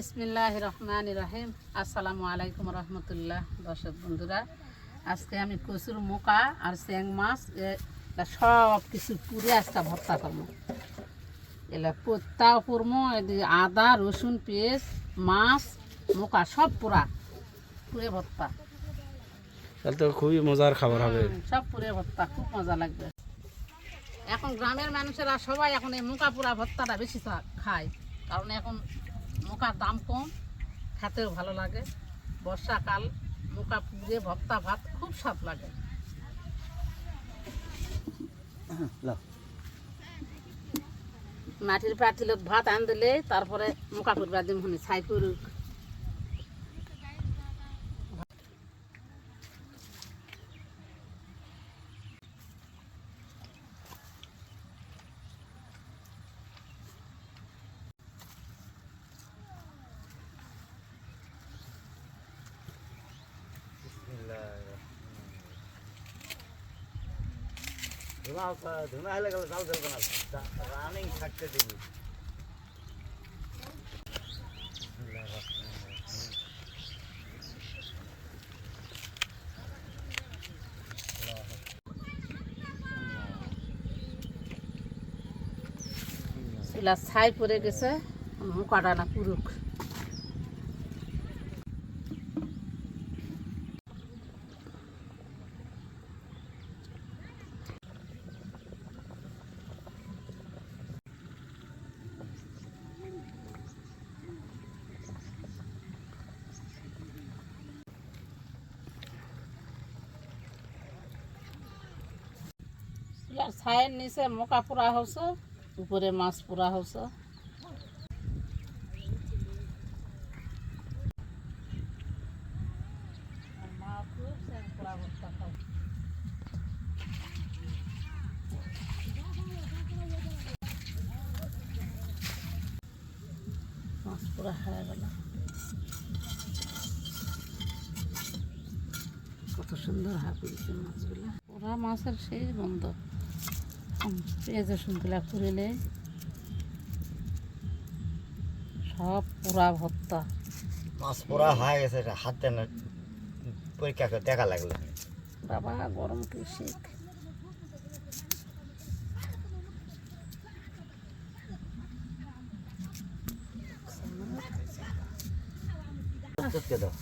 বিসমিল্লাহ রহমান রহিম। আসসালামু আলাইকুম রহমতুল্লাহ দর্শক বন্ধুরা। আজকে আমি কচুর মোকা আর চেং মাছ সব কিছু পুরে আজকে ভর্তা করব। এলা পত্তাও পুরমো এদিকে আদা রসুন পেঁয়াজ মাছ মোকা সব পুরা পুরে ভর্তা। তাহলে তো খুবই মজার খাবার হবে। সব পুরে ভর্তা খুব মজা লাগবে। এখন গ্রামের মানুষেরা সবাই এখন এই মোকা পুরা ভর্তাটা বেশি খায়। কারণ এখন মোকার দাম কম খেতেও ভালো লাগে। বর্ষাকাল মোকা পুড়ে ভক্তা ভাত খুব স্বাদ লাগে। মাটির পাতিলত ভাত আন দিলে তারপরে মোকা করবার দিন শুনি ছাই করুক ধুনা হলে গেলে না। রানিং ছাই পড়ে গেছে মোকাটা না পুরুক। চুলার ছাইয়ের নিচে মোকা পোড়া হচ্ছে উপরে মাছ পোড়া হচ্ছে। মাছ পোড়া হয়ে গেল। কত সুন্দর হাঁপিয়েছে মাছগুলো। পোড়া মাছের সেই উম, পেঁয়াজ রসুনগুলা পুরিলে সব পোড়া ভর্তা। মাছ পোড়া হয়ে গেছে হাতে পরীক্ষা করে দেখা লাগল। বাবা গরম কি শীত? দাও?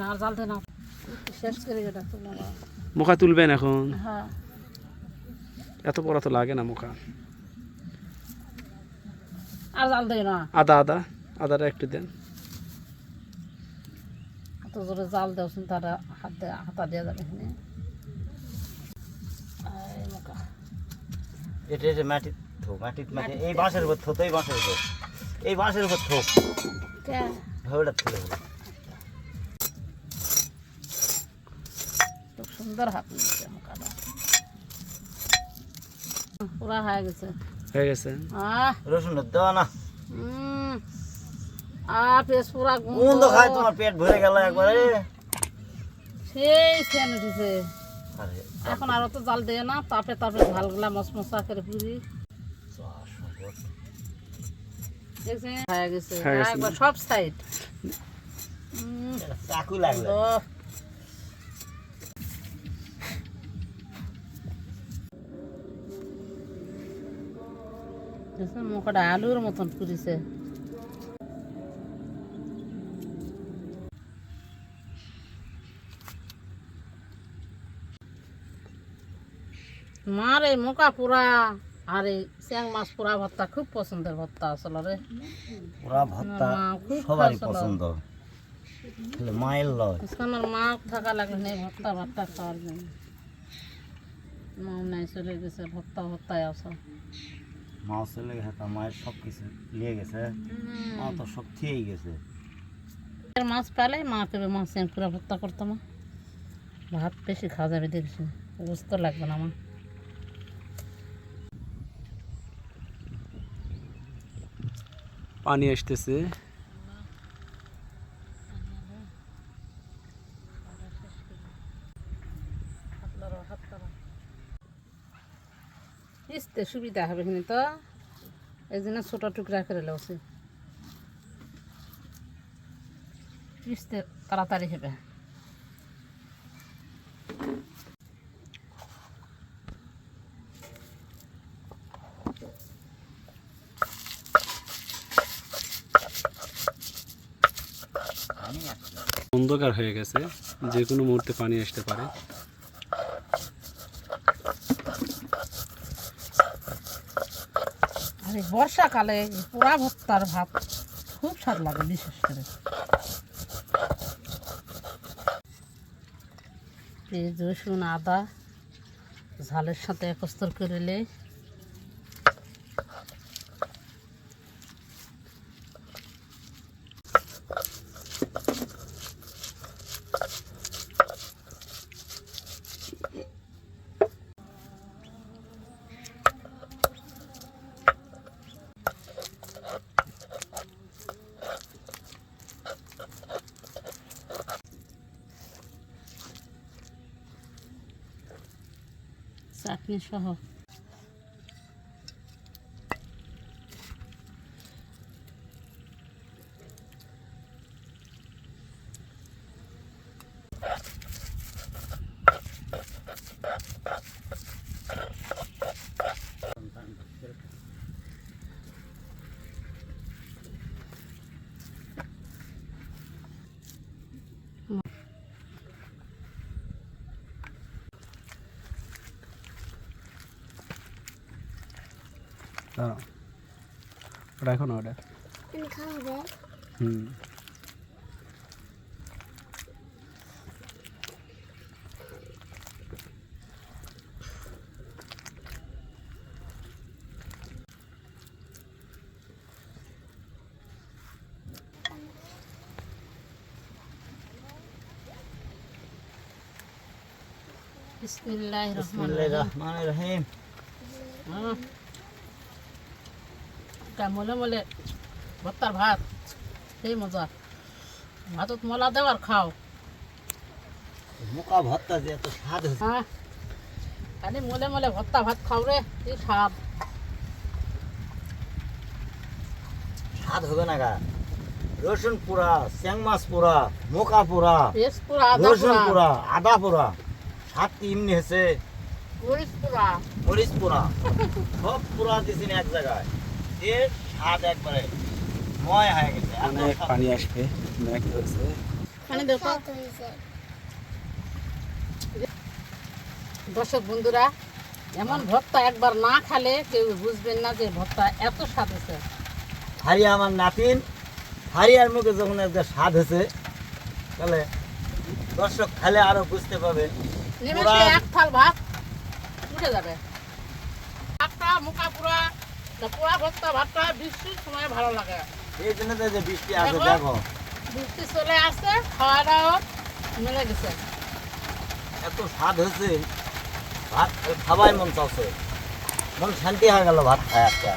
না আর জাল দে না। শেষ করে মুখা তুলবেন এখন? হ্যাঁ। এত পড়া তো লাগে না মুখা। আর জাল দে না। আদা আদা। আদাটা একটু দেন। এত জোরে জাল দেওছেন তারা হাত দিয়ে হাতা দেওয়া যাবে এখানে। এটা এটা মাটি থো মাটি মাটি এই বাঁশের উপর থো তো এই বাঁশের উপর। এই বাঁশের উপর থো। কে? ওটা তুলে হলো খুব সুন্দর হাত নিচ্ছে মোকাটা পুরা হয়ে গেছে। হয়ে গেছে। আহ। রসুন দেওয়া না। উম, আ পেস পুরা খায় তোমার পেট ভরে গেল একবারে। সেই সেন উঠেছে। আরে এখন আর তো জাল দেয় না তাপে তাপে ঝালগুলা মশমশা করে পুরি। দেখছেন? হয়ে গেছে। একবার সব সাইড। চাকু লাগল। দেখছেন মুখটা আলুর মতন পুরিছে মার এই মোকা পোড়া আর এই চ্যাং মাছ পোড়া ভর্তা খুব পছন্দের ভর্তা আসলে রে। পুরা ভর্তা সবারই। পছন্দ। মায়ের লয়। আমার মা থাকা লাগবে না এই ভর্তা ভর্তা খাওয়ার জন্য। মা নাই চলে গেছে ভর্তা ভর্তায় আসা মা চলে গেছে তার মায়ের সব কিছু নিয়ে গেছে। মা তো সব খেয়েই গেছে। মাছ পেলে মা কেবে মাছ পুরা ভর্তা করতাম ভাত বেশি খাওয়া যাবে দেখছি বুঝতে লাগবে না আমার পানি আসতেছে। পিসতে সুবিধা হবে কিন্তু তো। এই জন্য ছোট টুকরা করে লওছি। পিসতে তাড়াতাড়ি হবে। অন্ধকার হয়ে গেছে, যে কোনো মুহূর্তে পানি আসতে পারে। আর এই বর্ষাকালে পোড়া ভত্তার ভাত খুব স্বাদ লাগে বিশেষ করে। রসুন, আদা, ঝালের সাথে একস্তর করে চাটনি সহ। দাঁড়াও। রাখো না ওটা হুম। বিসমিল্লাহির রহমানির রহিম। এটা মলে মলে ভর্তার ভাত। সেই মজা। ভাতত মলা দেওয়ার খাও। মুকা ভর্তা যে এত স্বাদ হ্যাঁ খালি মলে মলে ভর্তা ভাত খাও রে কি স্বাদ। স্বাদ হবে না গা। রসুন পুরা স্যাং মাছ পুরা মোকা আদা রসুন পুরা। পুরা আদা পুরা। স্বাদ কি এমনি হয়েছে? মরিচ পুরা। মরিচ পুরা। সব পুরা দিয়েছেন এক জায়গায়। দিয়ে স্বাদ একবারে ময় হয়ে গেছে। এত অনেক। পানি আসবে মানে দেখো দর্শক বন্ধুরা এমন ভর্তা একবার না খালে কেউ বুঝবেন না যে ভর্তা এত স্বাদ আছে হারিয়া আমার নাতিন হারিয়ার মুখে যখন একটা স্বাদ হয়েছে তাহলে দর্শক খালে আরও বুঝতে পাবে এক থাল ভাত উঠে যাবে। ভাতটা মুখা পুরা তা পুরা ভর্তা ভাতটা বৃষ্টির সময় ভালো লাগে। এই জন্য তো যে বৃষ্টি দেখো। বৃষ্টি চলে মিলে গেছে। এত স্বাদ হয়েছে ভাত খাওয়াই মন চাচ্ছে। মন শান্তি হয়ে গেল ভাত খায় একটা।